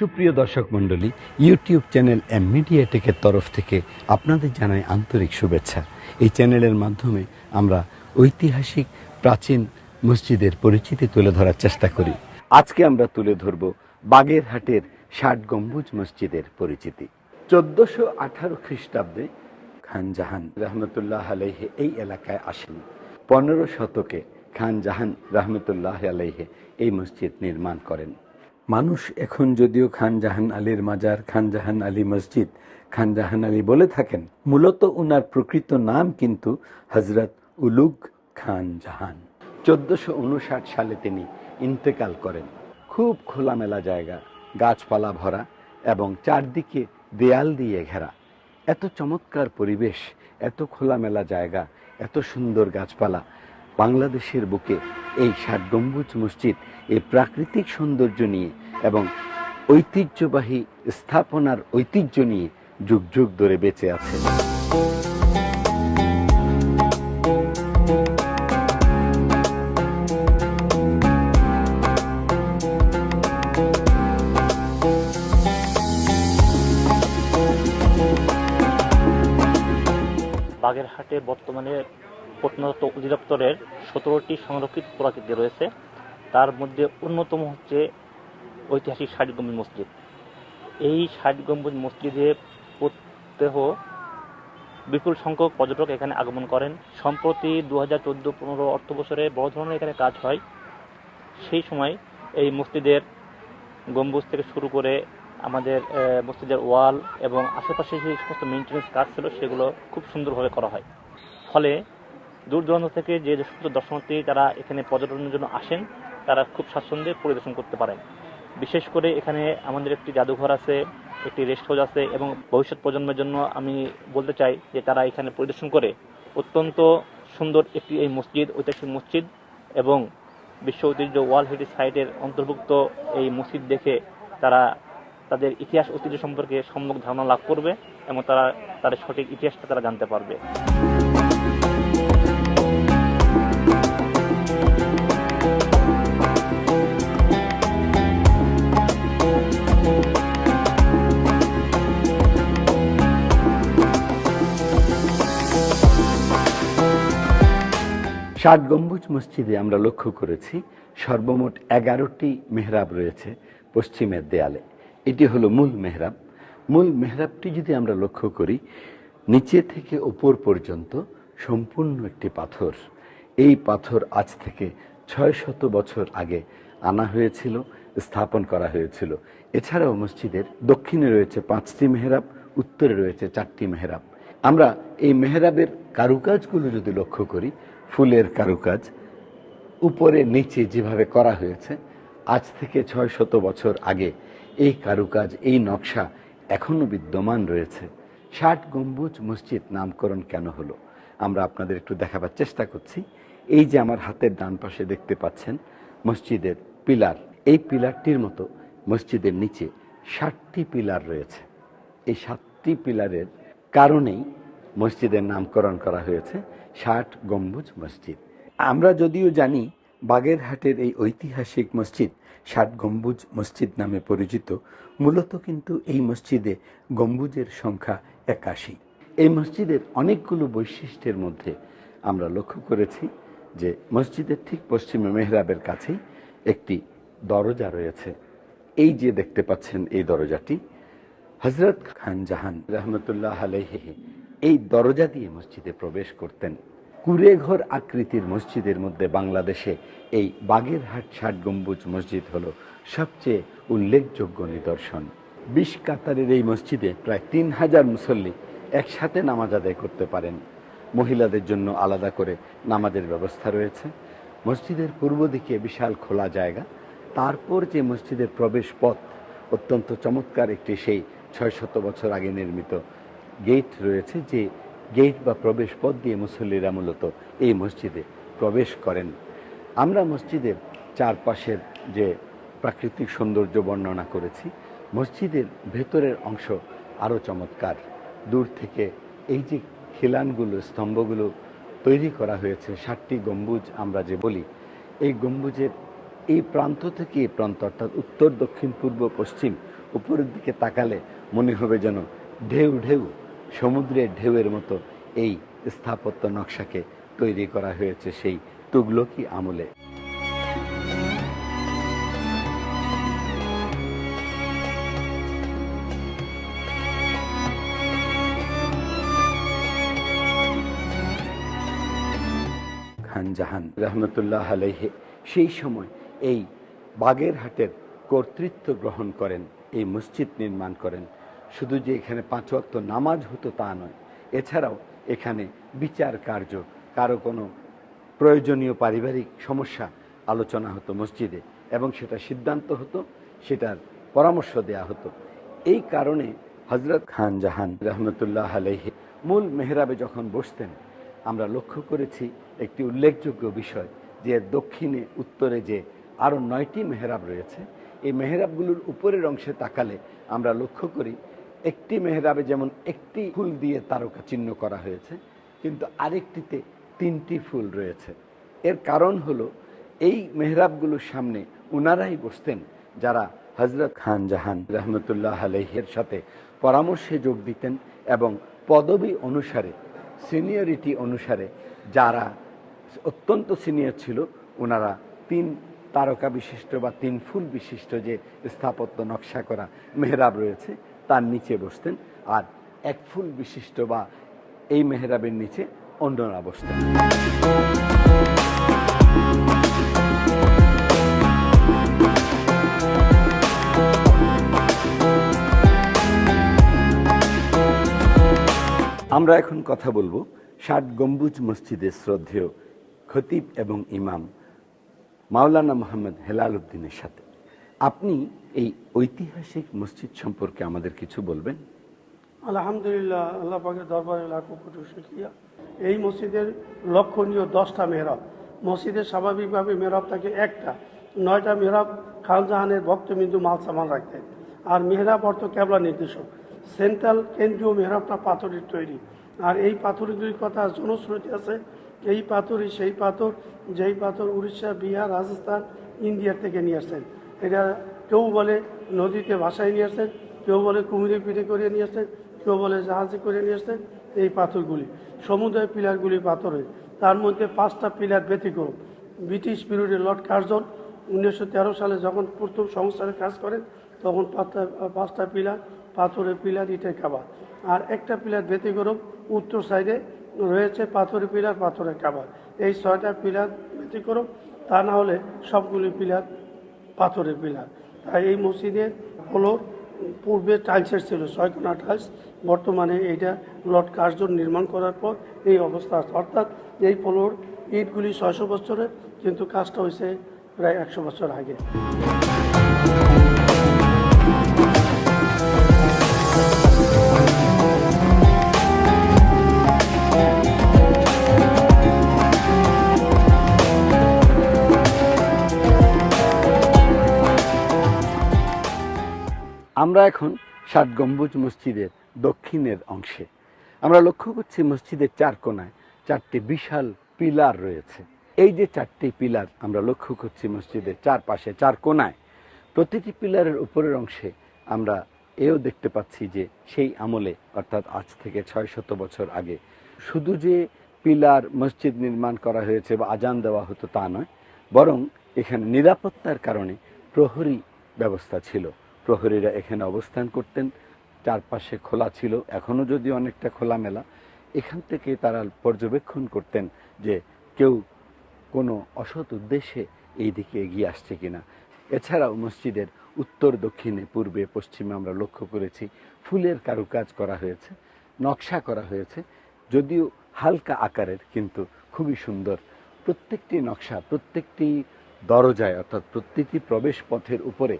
সুপ্রিয় দর্শক মণ্ডলী ইউটিউব চ্যানেল এম মিডিয়াটেকের তরফ থেকে আপনাদের জানাই আন্তরিক শুভেচ্ছা। এই চ্যানেলের মাধ্যমে আমরা ঐতিহাসিক, প্রাচীন মসজিদের পরিচিতি তুলে ধরার চেষ্টা করি। আজকে আমরা তুলে ধরব বাগেরহাটের ষাট গম্বুজ মসজিদের পরিচিতি। চোদ্দশো আঠারো খ্রিস্টাব্দে খান জাহান রহমতুল্লাহ আলাইহে এই এলাকায় আসেন। পনেরো শতকে খান জাহান রহমতুল্লাহ আলাইহে এই মসজিদ নির্মাণ করেন। মানুষ এখন যদিও খান জাহান আলীর মাজার, খান জাহান আলী মসজিদ, খান জাহান আলী বলে থাকেন, মূলত উনার প্রকৃত নাম কিন্তু হজরত উলুগ খান জাহান। চোদ্দশো উনষাট সালে তিনি ইন্তেকাল করেন। খুব খোলামেলা জায়গা, গাছপালা ভরা এবং চারদিকে দেয়াল দিয়ে ঘেরা। এত চমৎকার পরিবেশ, এত খোলামেলা জায়গা, এত সুন্দর গাছপালা বাংলাদেশের বুকে এই ষাট গম্বুজ মসজিদ এই প্রাকৃতিক সৌন্দর্য নিয়ে এবং ঐতিহ্যবাহী স্থাপনার ঐতিহ্য নিয়ে যুগ যুগ ধরে বেঁচে আছে। বাগেরহাটে বর্তমানে প্রত্নতত্ত্ব অধিদপ্তরের সতেরোটি সংরক্ষিত পুরাকীর্তি রয়েছে। তার মধ্যে অন্যতম হচ্ছে ঐতিহাসিক ষাট গম্বুজ মসজিদ। এই ষাট গম্বুজ মসজিদে প্রত্যহ বিপুল সংখ্যক পর্যটক এখানে আগমন করেন। সম্প্রতি দু হাজার চোদ্দ পনেরো অর্থ বছরে বড় ধরনের এখানে কাজ হয়। সেই সময় এই মসজিদের গম্বুজ থেকে শুরু করে আমাদের মসজিদের ওয়াল এবং আশেপাশে যে সমস্ত মেনটেন্যান্স কাজ ছিল সেগুলো খুব সুন্দরভাবে করা হয়। ফলে দূর দূরান্ত থেকে যে সমস্ত দর্শনার্থী তারা এখানে পর্যটনের জন্য আসেন, তারা খুব স্বাচ্ছন্দ্যে পরিদর্শন করতে পারেন। বিশেষ করে এখানে আমাদের একটি জাদুঘর আছে, একটি রেস্ট হাউস আছে এবং ভবিষ্যৎ প্রজন্মের জন্য আমি বলতে চাই যে তারা এখানে পরিদর্শন করে অত্যন্ত সুন্দর একটি এই মসজিদ, ঐতিহাসিক মসজিদ এবং বিশ্ব ঐতিহ্য ওয়ার্ল্ড হেরিটেজ সাইটের অন্তর্ভুক্ত এই মসজিদ দেখে তারা তাদের ইতিহাস, ঐতিহ্য সম্পর্কে সম্যক ধারণা লাভ করবে এবং তারা, তাদের সঠিক ইতিহাসটা তারা জানতে পারবে। ষাট গম্বুজ মসজিদে আমরা লক্ষ্য করেছি সর্বমোট এগারোটি মেহরাব রয়েছে পশ্চিমের দেয়ালে। এটি হলো মূল মেহরাব। মূল মেহরাবটি যদি আমরা লক্ষ্য করি, নিচে থেকে ওপর পর্যন্ত সম্পূর্ণ একটি পাথর। এই পাথর আজ থেকে ছয় শত বছর আগে আনা হয়েছিল, স্থাপন করা হয়েছিল। এছাড়াও মসজিদের দক্ষিণে রয়েছে পাঁচটি মেহরাব, উত্তরে রয়েছে চারটি মেহরাব। আমরা এই মেহরাবের কারুকাজগুলো যদি লক্ষ্য করি ফুলের কারুকাজ, উপরে নিচে যেভাবে করা হয়েছে, আজ থেকে ছয় শত বছর আগে এই কারুকাজ, এই নকশা এখনও বিদ্যমান রয়েছে। ষাট গম্বুজ মসজিদ নামকরণ কেন হলো? আমরা আপনাদের একটু দেখাবার চেষ্টা করছি। এই যে আমার হাতের ডান পাশে দেখতে পাচ্ছেন, মসজিদের পিলার। এই পিলারটির মতো মসজিদের নিচে ষাটটি পিলার রয়েছে। এই সাতটি পিলারের কারণেই মসজিদের নামকরণ করা হয়েছে, ষাট গম্বুজ মসজিদ। আমরা যদিও জানি বাগেরহাটের এই ঐতিহাসিক মসজিদ, ষাট গম্বুজ মসজিদ নামে পরিচিত, মূলত কিন্তু এই মসজিদে গম্বুজের সংখ্যা একাশি। এই মসজিদের অনেকগুলো বৈশিষ্ট্যের মধ্যে আমরা লক্ষ্য করেছি যে মসজিদের ঠিক পশ্চিমে মেহরাবের কাছেই একটি দরজা রয়েছে। এই যে দেখতে পাচ্ছেন এই দরজাটি হজরত খান জাহান রহমতুল্লাহ আলহে এই দরজা দিয়ে মসজিদে প্রবেশ করতেন। কুড়েঘর আকৃতির মসজিদের মধ্যে বাংলাদেশে এই বাগেরহাট ষাট গম্বুজ মসজিদ হল সবচেয়ে উল্লেখযোগ্য নিদর্শন। বিশ কাতারের এই মসজিদে প্রায় তিন হাজার মুসল্লি একসাথে নামাজ আদায় করতে পারেন। মহিলাদের জন্য আলাদা করে নামাজের ব্যবস্থা রয়েছে। মসজিদের পূর্ব দিকে বিশাল খোলা জায়গা। তারপর যে মসজিদের প্রবেশ পথ অত্যন্ত চমৎকার, একটি সেই ছয় শত বছর আগে নির্মিত গেট রয়েছে যে গেট বা প্রবেশ পথ দিয়ে মুসল্লিরা মূলত এই মসজিদে প্রবেশ করেন। আমরা মসজিদের চারপাশের যে প্রাকৃতিক সৌন্দর্য বর্ণনা করেছি, মসজিদের ভেতরের অংশ আরও চমৎকার। দূর থেকে এই যে খিলানগুলো, স্তম্ভগুলো তৈরি করা হয়েছে ষাটটি গম্বুজ আমরা যে বলি, এই গম্বুজের এই প্রান্ত থেকে এই প্রান্ত, অর্থাৎ উত্তর, দক্ষিণ, পূর্ব, পশ্চিম, উপরের দিকে তাকালে মনে হবে যেন ঢেউ ঢেউ সমুদ্রের ঢেউয়ের মতো এই স্থাপত্য নকশাকে তৈরি করা হয়েছে সেই তুগলকি আমলে। খান জাহান রহমতুল্লাহ আলাইহে সেই সময় এই বাগেরহাটের কর্তৃত্ব গ্রহণ করেন, এই মসজিদ নির্মাণ করেন। শুধু যে এখানে পাঁচ ওয়াক্ত নামাজ হতো তা নয়, এছাড়াও এখানে বিচার কার্য, কারও কোনো প্রয়োজনীয় পারিবারিক সমস্যা আলোচনা হতো মসজিদে এবং সেটা সিদ্ধান্ত হতো, সেটার পরামর্শ দেয়া হতো। এই কারণে হজরত খান জাহান রহমতুল্লাহ আলাইহে মূল মেহরাবে যখন বসতেন, আমরা লক্ষ্য করেছি একটি উল্লেখযোগ্য বিষয় যে দক্ষিণে, উত্তরে যে আরও নয়টি মেহরাব রয়েছে, এই মেহরাবগুলোর উপরের অংশে তাকালে আমরা লক্ষ্য করি একটি মেহরাবে যেমন একটি ফুল দিয়ে তারকা চিহ্ন করা হয়েছে, কিন্তু আরেকটিতে তিনটি ফুল রয়েছে। এর কারণ হলো, এই মেহরাবগুলোর সামনে উনারাই বসতেন যারা হজরত খান জাহান রহমতুল্লাহ আলহের সাথে পরামর্শে যোগ দিতেন এবং পদবি অনুসারে, সিনিয়রিটি অনুসারে যারা অত্যন্ত সিনিয়র ছিল ওনারা তিন তারকা বিশিষ্ট বা তিন ফুল বিশিষ্ট যে স্থাপত্য নকশা করা মেহরাব রয়েছে তার নিচে বসতেন আর এক ফুল বিশিষ্ট বা এই মেহরাবের নিচে অন্যরা বসতেন। আমরা এখন কথা বলব ষাট গম্বুজ মসজিদের শ্রদ্ধেয় খতিব এবং ইমাম মাওলানা মোহাম্মদ হেলাল উদ্দিনের সাথে। আপনি এই ঐতিহাসিক মসজিদ সম্পর্কে আমাদের কিছু বলবেন? আলহামদুলিল্লাহ, আল্লাহ পাকের দরবারে লাখো কোটি শুক্রিয়া। এই মসজিদের লক্ষণীয় দশটা মেহরাব। মসজিদের স্বাভাবিকভাবে মেহরাব থাকে একটা, নয়টা মেহরাব খানজাহানের ভক্তবিন্দু মাল সামান রাখতেন। আর মেহরাব অর্থ ক্যাবলা নির্দেশক। সেন্ট্রাল কেন্দ্রীয় মেহরাবটা পাথরের তৈরি। আর এই পাথরগুলির কথা জনশ্রুতি আছে। এই পাথরই সেই পাথর, যেই পাথর উড়িষ্যা, বিহার, রাজস্থান, ইন্ডিয়ার থেকে নিয়ে আসছেন এটা কেউ বলে নদীতে ভাসায় নিয়ে আসছেন কেউ বলে কুমিরে পিঠে করে নিয়ে আসছেন কেউ বলে জাহাজে করে নিয়ে আসছেন এই পাথরগুলি সমুদ্রের পিলারগুলি পাথরের। তার মধ্যে পাঁচটা পিলার ব্যতিক্রম। ব্রিটিশ পিরিয়ডে লর্ড কার্জন উনিশশো তেরো সালে যখন প্রথম সংস্কারের কাজ করেন, তখন পাঁচটা পাঁচটা পিলার, পাথরের পিলার ইটের খাবার আর একটা পিলার ব্যতিক্রম, উত্তর সাইডে রয়েছে পাথরের পিলার, পাথরের খাবার এই ছয়টা পিলার ব্যতিক্রম, তা না হলে সবগুলি পিলার পাথরের পিলার। তাই এই মসজিদের হলো পূর্বে টাইলসের ছিল ছয়কোনা টাইলস। বর্তমানে এইটা লর্ড কার্জন নির্মাণ করার পর এই অবস্থা অর্থাৎ এই ফ্লোর ইটগুলি ছয়শো বছরের, কিন্তু কাজটা হয়েছে প্রায় একশো বছর আগে। আমরা এখন ষাট গম্বুজ মসজিদের দক্ষিণের অংশে। আমরা লক্ষ্য করছি মসজিদের চার কোনায় চারটি বিশাল পিলার রয়েছে। এই যে চারটি পিলার আমরা লক্ষ্য করছি মসজিদের চারপাশে চার কোনায়, প্রতিটি পিলারের উপরের অংশে আমরা এও দেখতে পাচ্ছি যে সেই আমলে, অর্থাৎ আজ থেকে ছয় শত বছর আগে, শুধু যে পিলার মসজিদ নির্মাণ করা হয়েছে বা আজান দেওয়া হতো তা নয়, বরং এখানে নিরাপত্তার কারণে প্রহরী ব্যবস্থা ছিল। প্রহরীরা এখানে অবস্থান করতেন। চারপাশে খোলা ছিল। এখনও যদি অনেকটা খোলামেলা, এখান থেকে তারা পর্যবেক্ষণ করতেন যে কেউ কোনো অসৎ উদ্দেশ্যে এই দিকে এগিয়ে আসছে কিনা। এছাড়াও মসজিদের উত্তর, দক্ষিণে, পূর্বে, পশ্চিমে আমরা লক্ষ্য করেছি, ফুলের কারুকাজ করা হয়েছে, নকশা করা হয়েছে, যদিও হালকা আকারের, কিন্তু খুবই সুন্দর। প্রত্যেকটি নকশা, প্রত্যেকটি দরজায়, অর্থাৎ প্রত্যেকটি প্রবেশ পথের উপরে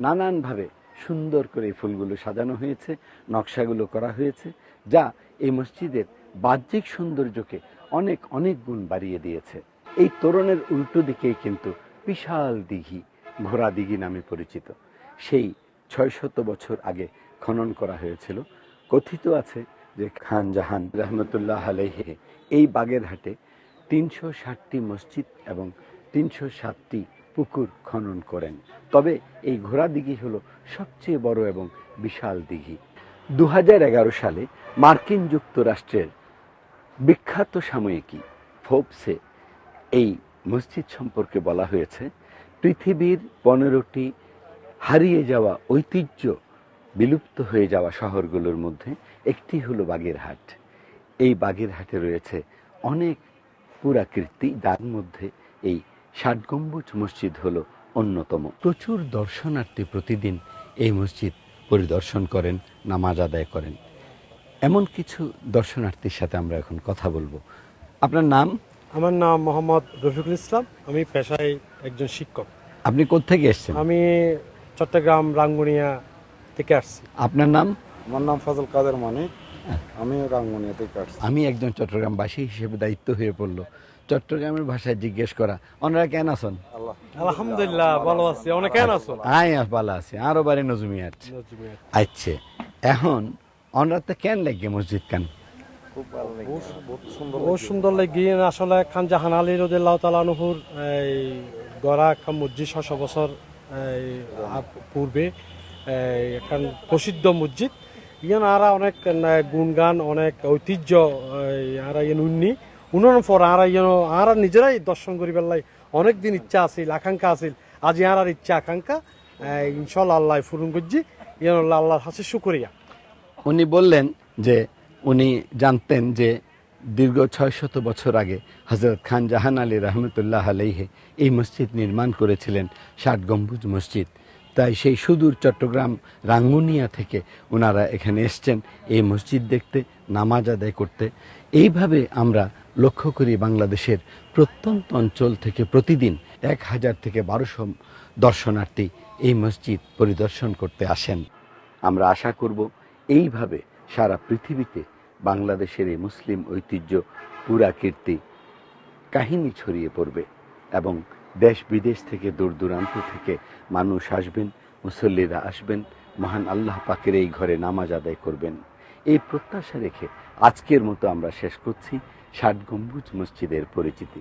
নানানভাবে সুন্দর করে এই ফুলগুলো সাজানো হয়েছে, নকশাগুলো করা হয়েছে, যা এই মসজিদের বাহ্যিক সৌন্দর্যকে অনেক অনেক গুণ বাড়িয়ে দিয়েছে। এই তোরণের উল্টো দিকেই কিন্তু বিশাল দিঘি, ঘোড়া দিঘি নামে পরিচিত। সেই ছয় শত বছর আগে খনন করা হয়েছিল। কথিত আছে যে খান জাহান রহমতুল্লাহ আলহে এই বাগেরহাটে তিনশো ষাটটি মসজিদ এবং তিনশো সাতটি পুকুর খনন করেন। তবে এই ঘোড়া দিঘি হলো সবচেয়ে বড় এবং বিশাল দিঘি। দু হাজার এগারো সালে মার্কিন যুক্তরাষ্ট্রের বিখ্যাত সাময়িকী ফোবসে এই মসজিদ সম্পর্কে বলা হয়েছে, পৃথিবীর পনেরোটি হারিয়ে যাওয়া ঐতিহ্য বিলুপ্ত হয়ে যাওয়া শহরগুলোর মধ্যে একটি হলো বাগেরহাট। এই বাগেরহাটে রয়েছে অনেক পুরাকীর্তি যার মধ্যে এই ষাট গম্বুজ মসজিদ হলো অন্যতম। প্রচুর দর্শনার্থী প্রতিদিন এই মসজিদ পরিদর্শন করেন নামাজ আদায় করেন। এমন কিছু দর্শনার্থীর সাথে আমরা এখন কথা বলব। আপনার নাম? আমার নাম মোহাম্মদ রফিকুল ইসলাম। আমি পেশায় একজন শিক্ষক। আপনি কোত্থেকে এসেছেন? আমি চট্টগ্রাম রাঙ্গুনিয়া থেকে আসছি। আপনার নাম? আমার নাম ফজল কাদের মানিক। আমি রাঙ্গুনিয়া থেকে আসছি আমি একজন চট্টগ্রামবাসী হিসেবে দায়িত্ব হয়ে পড়ল। চট্টগ্রামের ভাষায় জিজ্ঞেস করা ওনারা কেন আছেন? আল্লাহ। আলহামদুলিল্লাহ ভালো আছি। অনেক কেন আছো আয় ভালো আছে। আরও বারে নজুমিয়াত। আচ্ছা এখন ওনারা তো কেন লাগে মসজিদ কেন? খুব ভালো লাগে। বহুত সুন্দর ও সুন্দর লাগি। আসলে খান জাহান আলী রদিল্লাহ তালানুহুর এই গড়া খান মসজিদ ছশো বছর পূর্বে এখন প্রসিদ্ধ মসজিদ। ইয়ান আরা অনেক গুণগান অনেক ঐতিহ্য আরা ইয়ান উন্নি। উন্নয়ন পর আরা ইয়ান আরা নিজেরাই দর্শন করি পেলাই অনেক দিন ইচ্ছা আছিল আকাঙ্ক্ষা আছিল। আজ আর ইচ্ছা আকাঙ্ক্ষা এই, ইনশাল্লাহ আল্লাহ ফুরুন করছি। ইয়ান আল্লাহ আল্লাহর হাসে শুকরিয়া। উনি বললেন যে উনি জানতেন যে দীর্ঘ ছয় শত বছর আগে হজরত খান জাহান আলী রহমতুল্লাহ আলাইহে এই মসজিদ নির্মাণ করেছিলেন ষাট গম্বুজ মসজিদ। তাই সেই সুদূর চট্টগ্রাম রাঙ্গুনিয়া থেকে ওনারা এখানে এসছেন এই মসজিদ দেখতে, নামাজ আদায় করতে। এইভাবে আমরা লক্ষ্য করি বাংলাদেশের প্রত্যন্ত অঞ্চল থেকে প্রতিদিন এক হাজার থেকে বারোশো দর্শনার্থী এই মসজিদ পরিদর্শন করতে আসেন। আমরা আশা করব এইভাবে সারা পৃথিবীতে বাংলাদেশের এই মুসলিম ঐতিহ্য পুরাকীর্তি কাহিনী ছড়িয়ে পড়বে এবং দেশ বিদেশ থেকে দূর দূরান্ত থেকে মানুষ আসবেন, মুসল্লিরা আসবেন, মহান আল্লাহ পাকের এই ঘরে নামাজ আদায় করবেন। এই প্রত্যাশা রেখে আজকের মতো আমরা শেষ করছি, ষাট গম্বুজ মসজিদের পরিচিতি।